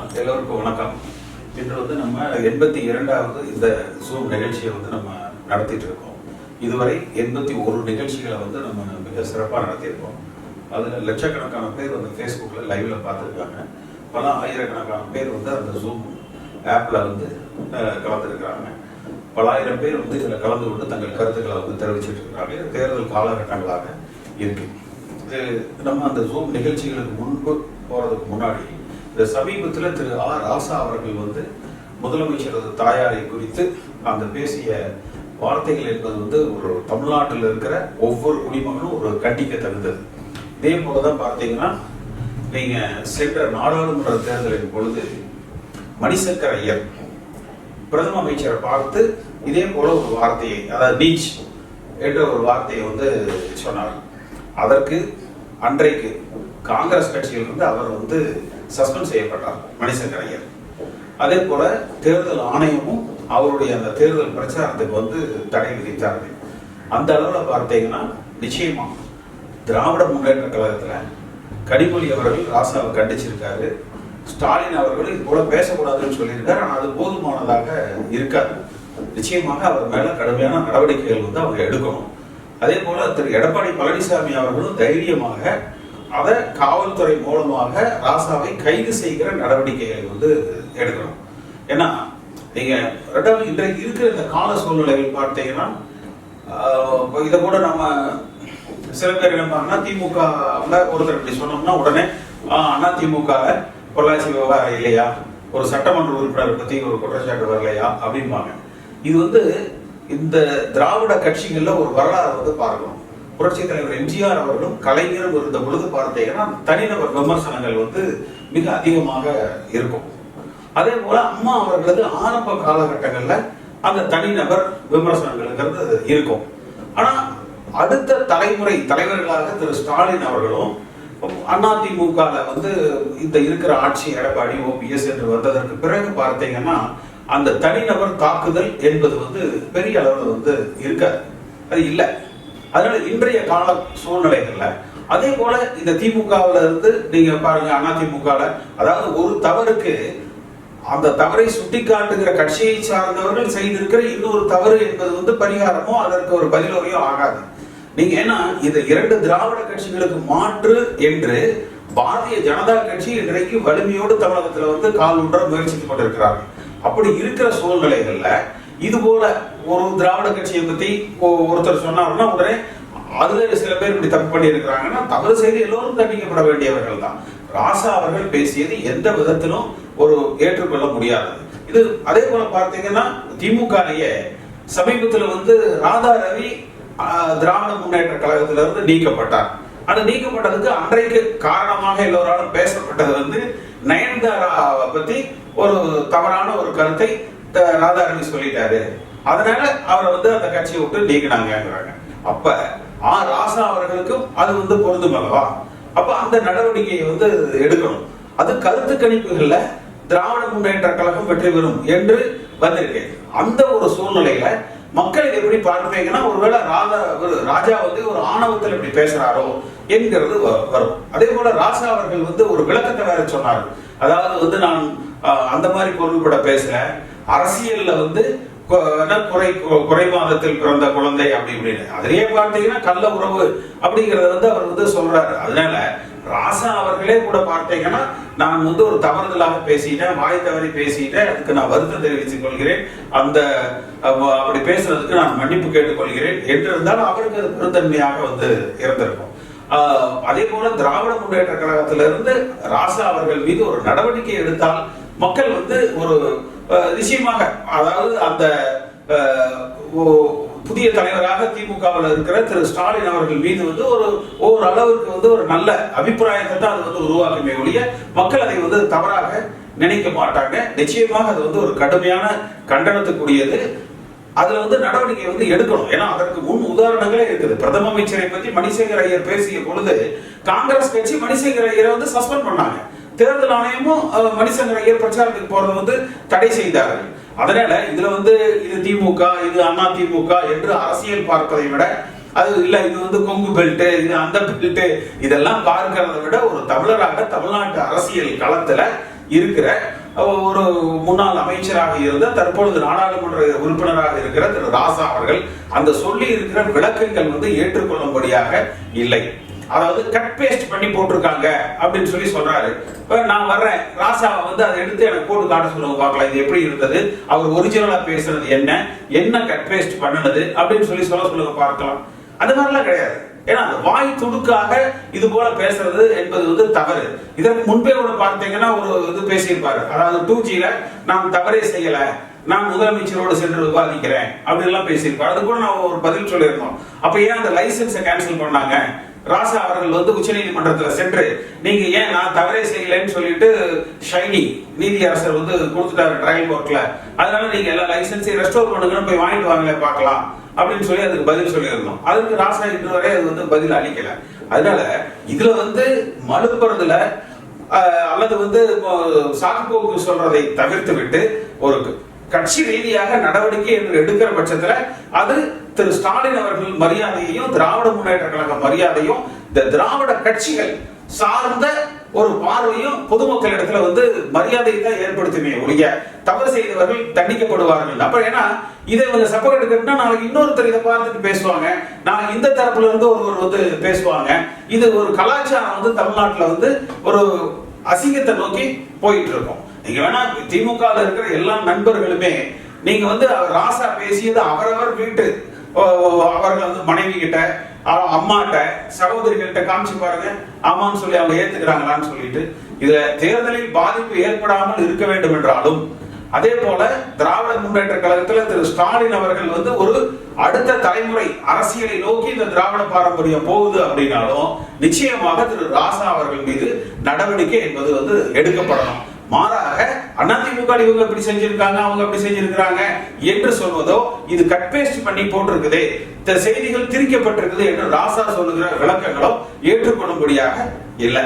எல்லோருக்கும் வணக்கம். இன்று வந்து நம்ம எண்பத்தி இரண்டாவது இந்த ஜூம் நிகழ்ச்சியை வந்து நம்ம நடத்திட்டு இருக்கோம். இதுவரை எண்பத்தி ஒரு நிகழ்ச்சிகளை வந்து நம்ம மிக சிறப்பாக நடத்தியிருக்கோம். அதில் லட்சக்கணக்கான பேர் வந்து ஃபேஸ்புக்கில் லைவ்ல பார்த்துருக்காங்க. பல ஆயிரக்கணக்கான பேர் வந்து அந்த ஜூம் ஆப்பில் வந்து கலந்துருக்கிறாங்க. பல ஆயிரம் பேர் வந்து இதில் கலந்து கொண்டு தங்கள் கருத்துக்களை வந்து தெரிவிச்சிட்டு இருக்கிறாங்க. இது தேர்தல் காலகட்டங்களாக இருக்கு. இது நம்ம அந்த ஜூம் நிகழ்ச்சிகளுக்கு முன்பு போகிறதுக்கு முன்னாடி இந்த சமீபத்தில் திரு ஆர் ராசா அவர்கள் வந்து முதலமைச்சரது தாயாரை குறித்து அந்த பேசிய வார்த்தைகள் என்பது வந்து ஒரு தமிழ்நாட்டில் இருக்கிற ஒவ்வொரு குடிமகனும் ஒரு கண்டிக்க தகுந்தது. இதே போல தான் பார்த்தீங்கன்னா நீங்க சென்ற நாடாளுமன்ற தேர்தலின் பொழுது மணிசங்கர் ஐயர் பிரதம அமைச்சரை பார்த்து இதே போல ஒரு வார்த்தையை அதாவது பீச் என்ற ஒரு வார்த்தையை வந்து சொன்னார். அதற்கு அன்றைக்கு காங்கிரஸ் கட்சியிலிருந்து அவர் வந்து சஸ்பெண்ட் செய்யப்பட்டார் மணிசங்கர் ஐயர் அதே போல தேர்தல் ஆணையமும் அவருடைய அந்த தேர்தல் பிரச்சாரத்துக்கு வந்து தடை விதித்தார்கள். அந்த அளவில் பார்த்தீங்கன்னா நிச்சயமா திராவிட முன்னேற்ற கழகத்துல கனிமொழி அவர்கள் ராசாவை கண்டிச்சிருக்காரு. ஸ்டாலின் அவர்கள் இது போல பேசக்கூடாதுன்னு சொல்லியிருக்காரு. ஆனால் அது போதுமானதாக இருக்காது. நிச்சயமாக அவர் மேல கடுமையான நடவடிக்கைகள் வந்து அவங்க எடுக்கணும். அதே போல திரு. எடப்பாடி பழனிசாமி அவர்களும் தைரியமாக அதை காவல்துறை மூலமாக ராசாவை கைது செய்கிற நடவடிக்கைகள் வந்து எடுக்கணும். ஏன்னா நீங்க ரெண்டாவது இன்றைக்கு இருக்கிற இந்த கால சூழ்நிலைகள் பார்த்தீங்கன்னா இதை கூட நம்ம சில பேர் என்ன பண்ணா திமுக ஒருத்தர் இப்படி சொன்னோம்னா உடனே அண்ணா திமுக பொள்ளாச்சி விவகாரம் இல்லையா? ஒரு சட்டமன்ற உறுப்பினர் பத்தி ஒரு குற்றச்சாட்டு வரலையா? அப்படிம்பாங்க. இது வந்து இந்த திராவிட கட்சிகள்ல ஒரு வரலாறு வந்து பார்க்கணும். புரட்சி தலைவர் எம்ஜிஆர் அவர்களும் கலைஞரும் இருந்த பொழுது பார்த்தீங்கன்னா தனிநபர் விமர்சனங்கள் வந்து மிக அதிகமாக இருக்கும். அதே போல அம்மா அவர்களது ஆரம்ப காலகட்டங்கள்ல அந்த தனிநபர் விமர்சனங்கள்ங்கிறது இருக்கும். ஆனா அடுத்த தலைமுறை தலைவர்களாக திரு ஸ்டாலின் அவர்களும் அதிமுக வந்து இந்த இருக்கிற ஆட்சி எடப்பாடி ஓபிஎஸ் என்று வந்ததற்கு பிறகு பார்த்தீங்கன்னா அந்த தனிநபர் தாக்குதல் என்பது வந்து பெரிய அளவில் வந்து இருக்காது. அது இல்லை. அதனால இன்றைய கால சூழ்நிலைகள்ல அதே போல இந்த திமுகவுல இருந்து நீங்க பாருங்க அதிமுகல அதாவது ஒரு தவறுக்கு அந்த தவறை சுட்டிக்காட்டுகிற கட்சியை சார்ந்தவர்கள் செய்திருக்கிற இன்னொரு தவறு என்பது வந்து பரிகாரமோ அதற்கு ஒரு பதிலோரையோ ஆகாது. நீங்க ஏன்னா இந்த இரண்டு திராவிட கட்சிகளுக்கு மாற்று என்று பாரதிய ஜனதா கட்சி இன்றைக்கு வலிமையோடு தமிழகத்துல வந்து கால் ஊன்ற முயற்சித்துக் கொண்டிருக்கிறார்கள். அப்படி இருக்கிற சூழ்நிலைகள்ல இது போல ஒரு திராவிட கட்சியை பத்தி ஒருத்தர் சொன்னாருன்னா உடனே அதுல சில பேர் இப்படி தப்பு பண்ணி இருக்கிறாங்கன்னா தவறு செய்து எல்லோரும் தண்டிக்கப்பட வேண்டியவர்கள் தான் ராசா அவர்கள் பேசியது எந்த விதத்திலும் ஒரு ஏற்றுக்கொள்ள முடியாது. இது அதே போல பார்த்தீங்கன்னா திமுகலையே சமீபத்துல வந்து ராதா ரவி திராவிட முன்னேற்ற கழகத்துல இருந்து நீக்கப்பட்டார். அது நீக்கப்பட்டதுக்கு அன்றைக்கு காரணமாக எல்லோராலும் பேசப்பட்டது வந்து நயன்தாரா பத்தி ஒரு தவறான ஒரு கருத்தை ராதாரவி சொல்லிட்டாரு. அதனால அவரை வந்து அந்த கட்சியை விட்டு நீக்கினாங்கிறாங்க அப்ப ஆ ராசா அவர்களுக்கும் அது வந்து பொருந்தும் அல்லவா? அப்ப அந்த நடவடிக்கையை வந்து எடுக்கணும். அது கருத்து கணிப்புகள்ல திராவிட முன்னேற்ற கழகம் வெற்றி பெறும் என்று வந்திருக்கு. அந்த ஒரு சூழ்நிலையில மக்கள் எப்படி பார்ப்பீங்கன்னா ஒருவேளை ராதா ஒரு ராஜா வந்து ஒரு ஆணவத்தில் இப்படி பேசுறாரோ என்கிறது வரும். அதே போல ராசா அவர்கள் வந்து ஒரு விளக்கத்தை வேற சொன்னார் அதாவது வந்து நான் அந்த மாதிரி பொருள்பட பேசல. அரசியல்ல வந்து குறை குறை மாதத்தில் பிறந்த குழந்தை அப்படி இப்படின்னு. அதுலயே பார்த்தீங்கன்னா கள்ள உறவு அப்படிங்கறத வந்து அவர் வந்து சொல்றாரு. அதனால ராசா அவர்களே கூட பார்த்தீங்கன்னா நான் வந்து ஒரு தவறுதலாக பேசிட்டேன் வாய் தவறி பேசிட்டேன் அதுக்கு நான் வருத்தம் தெரிவித்துக் கொள்கிறேன். அந்த அப்படி பேசுறதுக்கு நான் மன்னிப்பு கேட்டுக்கொள்கிறேன் என்று இருந்தாலும் அவருக்கு அது பெருந்தன்மையாக வந்து இருந்திருக்கும். அதே போல திராவிட முன்னேற்ற கழகத்திலிருந்து ராசா அவர்கள் மீது ஒரு நடவடிக்கை எடுத்தால் மக்கள் வந்து ஒரு நிச்சயமாக அதாவது அந்த ஓ- புதிய தலைவராக திமுகவில் இருக்கிற திரு ஸ்டாலின் அவர்கள் மீது வந்து ஒரு ஓரளவுக்கு அளவுக்கு வந்து ஒரு நல்ல அபிப்பிராயத்தை தான் அது வந்து உருவாக்குமே ஒழிய மக்கள் அதை வந்து தவறாக நினைக்க மாட்டாங்க. நிச்சயமாக அது வந்து ஒரு கடுமையான கண்டனத்துக்குரியது. அதுல வந்து நடவடிக்கை வந்து எடுக்கணும். ஏன்னா அதற்கு முன் உதாரணங்களே இருக்குது. பிரதம அமைச்சரை பத்தி மணிசேகர் ஐயர் பேசிய பொழுது காங்கிரஸ் கட்சி மணிசேகர் ஐயரை வந்து சஸ்பெண்ட் பண்ணாங்க. தேர்தல் ஆணையமும் அஹ், மணிசங்கர் ஐயர் பிரச்சாரத்துக்கு போறது வந்து தடை செய்தார்கள். அதனால இதுல வந்து இது திமுக இது அண்ணா திமுக என்று அரசியல் பார்ப்பதை விட அது இல்ல இது வந்து கொங்கு பெல்ட் இது அந்த பெல்ட் இதெல்லாம் பார்க்கிறத விட ஒரு தமிழராக தமிழ்நாட்டு அரசியல் களத்துல இருக்கிற ஒரு முன்னாள் அமைச்சராக இருந்த தற்பொழுது நாடாளுமன்ற உறுப்பினராக இருக்கிற திரு ராசா அவர்கள் அந்த சொல்லி இருக்கிற விளக்கங்கள் வந்து ஏற்றுக்கொள்ளும்படியாக இல்லை. அதாவது கட் பேஸ்ட் பண்ணி போட்டிருக்காங்க அப்படின்னு சொல்லி சொல்றாரு. நான் வர்றேன். ராசாவை வந்து அதை எடுத்து எனக்கு போட்டு காட்ட சொல்லுங்க பார்க்கலாம். இது எப்படி இருந்தது? அவர் ஒரிஜினலா பேசுறது என்ன? என்ன கட் பேஸ்ட் பண்ணுனது? அப்படின்னு சொல்லி சொல்ல சொல்லுங்க பார்க்கலாம். அது மாதிரிலாம் கிடையாது. ஏன்னா அந்த வாய் துடுக்காக இது போல பேசுறது என்பது வந்து தவறு. இதற்கு முன்பே கூட பார்த்தீங்கன்னா ஒரு இது பேசியிருப்பாரு. அதாவது டூ ஜியில நாம் தவறே செய்யல. நான் முதலமைச்சரோடு சென்று விவாதிக்கிறேன். அப்படி எல்லாம் பேசியிருப்பாரு. அது கூட நான் ஒரு பதில் சொல்லியிருந்தோம். அப்ப ஏன் அந்த லைசன்ஸை கேன்சல் பண்ணாங்க? ராசா அவர்கள் வந்து உச்சநீதிமன்றத்தில் சென்று நீங்க ஏன் நான் தவறே செய்யலைன்னு சொல்லிட்டு ஷைனி நீதி அரசர் வந்து கொடுத்துட்டாரு ட்ரையல் கோர்ட்ல அதனால நீங்க எல்லா லைசன்ஸையும் ரெஸ்டோர் பண்ணுங்கன்னு போய் வாங்கிட்டு வாங்கல பார்க்கலாம். அப்படின்னு சொல்லி அதுக்கு பதில் சொல்லியிருந்தோம். அதுக்கு ராசா இன்று வரை அது வந்து பதில் அளிக்கல. அதனால இதுல வந்து மலுப்புறதுல அல்லது வந்து சாக்குப்போக்கு சொல்றதை தவிர்த்து விட்டு ஒரு கட்சி ரீதியாக நடவடிக்கை என்று எடுக்கிற பட்சத்துல அது திரு ஸ்டாலின் அவர்கள் மரியாதையையும் திராவிட முன்னேற்ற கழக மரியாதையும் இந்த திராவிட கட்சிகள் சார்ந்த ஒரு பார்வையும் பொதுமக்கள் இடத்துல வந்து மரியாதையை தான் ஏற்படுத்துமே ஒழிய தவறு செய்தவர்கள் தண்டிக்கப்படுவார்கள். அப்ப ஏன்னா இதை இவங்க சப்போர்ட் எடுக்கணும்னா நாளைக்கு இன்னொருத்தர் இதை பார்த்துட்டு பேசுவாங்க. நாளைக்கு இந்த தரப்புல இருந்து ஒருவர் வந்து பேசுவாங்க. இது ஒரு கலாச்சாரம் வந்து தமிழ்நாட்டுல வந்து ஒரு அசிங்கத்தை நோக்கி போயிட்டு இருக்கும். நீங்க வேணா திமுக இருக்கிற எல்லா நண்பர்களுமே நீங்க வந்து ராசா பேசியது அவரவர் வீட்டு ஓ, அவர்கள் வந்து மனைவி கிட்ட அம்மாட்ட சகோதரிகள்கிட்ட காமிச்சு பாருங்க. ஆமான்னு சொல்லி அவங்க ஏத்துக்கிறாங்களான்னு சொல்லிட்டு இதுல தேர்தலில் பாதிப்பு ஏற்படாமல் இருக்க வேண்டும் என்றாலும் அதே போல திராவிட முன்னேற்ற கழகத்துல திரு ஸ்டாலின் அவர்கள் வந்து ஒரு அடுத்த தலைமுறை அரசியலை நோக்கி இந்த திராவிட பாரம்பரியம் போகுது அப்படின்னாலும் நிச்சயமாக திரு ராசா அவர்கள் மீது நடவடிக்கை என்பது வந்து எடுக்கப்படணும். மாறாக அதிமுக இவங்க இப்படி செஞ்சிருக்காங்க அவங்க அப்படி செஞ்சிருக்கிறாங்க என்று சொல்வதோ இது கட் பேஸ்ட் பண்ணி போட்டிருக்குதே. இந்த செய்திகள் திரிக்கப்பட்டிருக்குது என்று ராசா சொல்லுகிற விளக்கங்களோ ஏற்றுக்கொள்ளும்படியாக இல்லை.